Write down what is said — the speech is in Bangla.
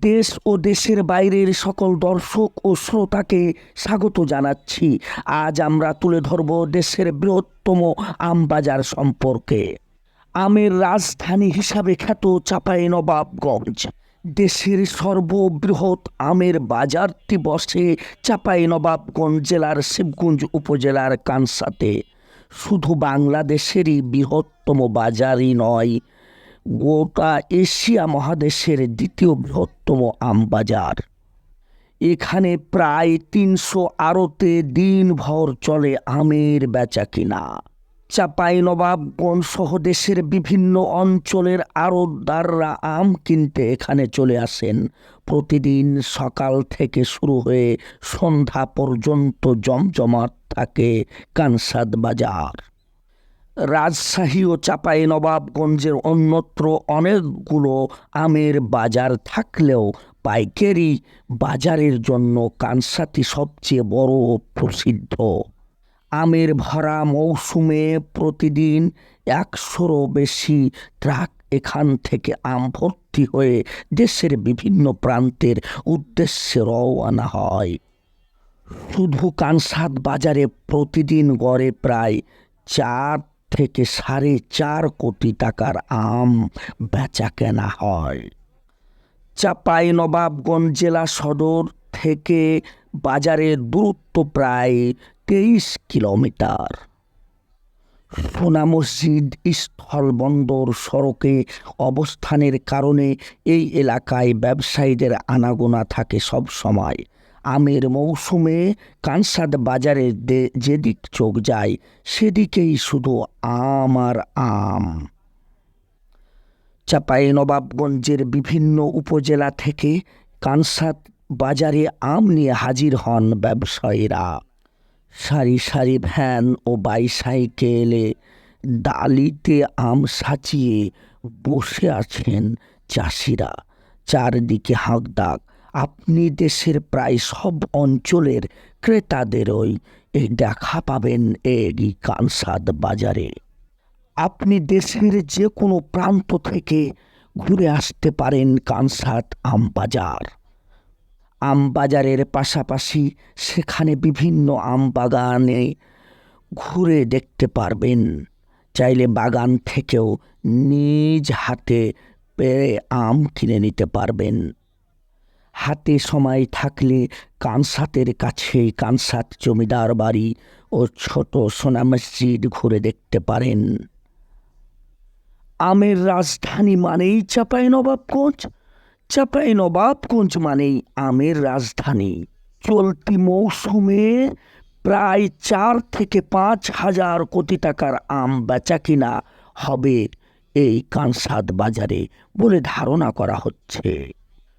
দেশ ও দেশের বাইরের সকল দর্শক ও শ্রোতাকে স্বাগত জানাচ্ছি। আজ আমরা তুলে ধরব দেশের বৃহত্তম আম বাজার সম্পর্কে। আমের রাজধানী হিসাবে খ্যাত চাপাই নবাবগঞ্জ দেশের সর্ববৃহৎ আমের বাজারটি বসে চাপাই নবাবগঞ্জ জেলার শিবগঞ্জ উপজেলার কানসাতে। শুধু বাংলাদেশেরই বৃহত্তম বাজারই নয় গোটা এশিয়া মহাদেশের দ্বিতীয় বৃহত্তম আম বাজার এখানে প্রায় তিনশো আড়তে দিনভর চলে আমের বেচা কিনা। চাপাই নবাবগঞ্জ সহ দেশের বিভিন্ন অঞ্চলের আড়তদাররা আম কিনতে এখানে চলে আসেন। প্রতিদিন সকাল থেকে শুরু হয়ে সন্ধ্যা পর্যন্ত জমজমাট থাকে কানসাদ বাজার। রাজশাহী ও চাপাই নবাবগঞ্জের অন্যত্র অনেকগুলো আমের বাজার থাকলেও পাইকারি বাজারের জন্য কানসাতি সবচেয়ে বড় প্রসিদ্ধ। আমের ভরা মৌসুমে প্রতিদিন একশোরও বেশি ট্রাক এখান থেকে আম ভর্তি হয়ে দেশের বিভিন্ন প্রান্তের উদ্দেশ্যে রওনা হয়। শুধু কানসাদ বাজারে প্রতিদিন গড়ে প্রায় চার থেকে সাড়ে চার কোটি টাকার আম বেচা কেনা হয়। চাপাই নবাবগঞ্জ জেলা সদর থেকে বাজারের দূরত্ব প্রায় তেইশ কিলোমিটার। সোনা মসজিদ স্থলবন্দর সড়কে অবস্থানের কারণে এই এলাকায় ব্যবসায়ীদের আনাগোনা থাকে সব সময়। আমের মৌসুমে কানসাদ বাজারে যেদিক চোখ যায়, সেদিকেই শুধু আম আর আম। চাপাই নবাবগঞ্জের বিভিন্ন উপজেলা থেকে কানসাদ বাজারে আম নিয়ে হাজির হন ব্যবসায়ীরা। সারি সারি ভ্যান ও বাইসাইকেলে ডালিতে আম সাজিয়ে বসে আছেন চাষিরা। চারদিকে হাঁকডাক আপনি দেশের প্রায় সব অঞ্চলের ক্রেতাদেরই এই দেখা পাবেন এই কানসাদ বাজারে। আপনি দেশের যে কোনো প্রান্ত থেকে ঘুরে আসতে পারেন কানসাট আম বাজার। আম বাজারের পাশাপাশি সেখানে বিভিন্ন আম বাগানে ঘুরে দেখতে পারবেন। চাইলে বাগান থেকেও নিজ হাতে পেরে আম কিনে নিতে পারবেন। হাতে সময় থাকলে কানসাতের কাছে কানসাত জমিদার বাড়ি ও ছোট সোনা মসজিদ ঘুরে দেখতে পারেন। আমের রাজধানী মানেই চাপাই নবাবগঞ্জ চাপাই নবাবগঞ্জ মানেই আমের রাজধানী। চলতি মৌসুমে প্রায় চার থেকে পাঁচ হাজার কোটি টাকার আম বেচা কিনা হবে এই কানসাদ বাজারে বলে ধারণা করা হচ্ছে।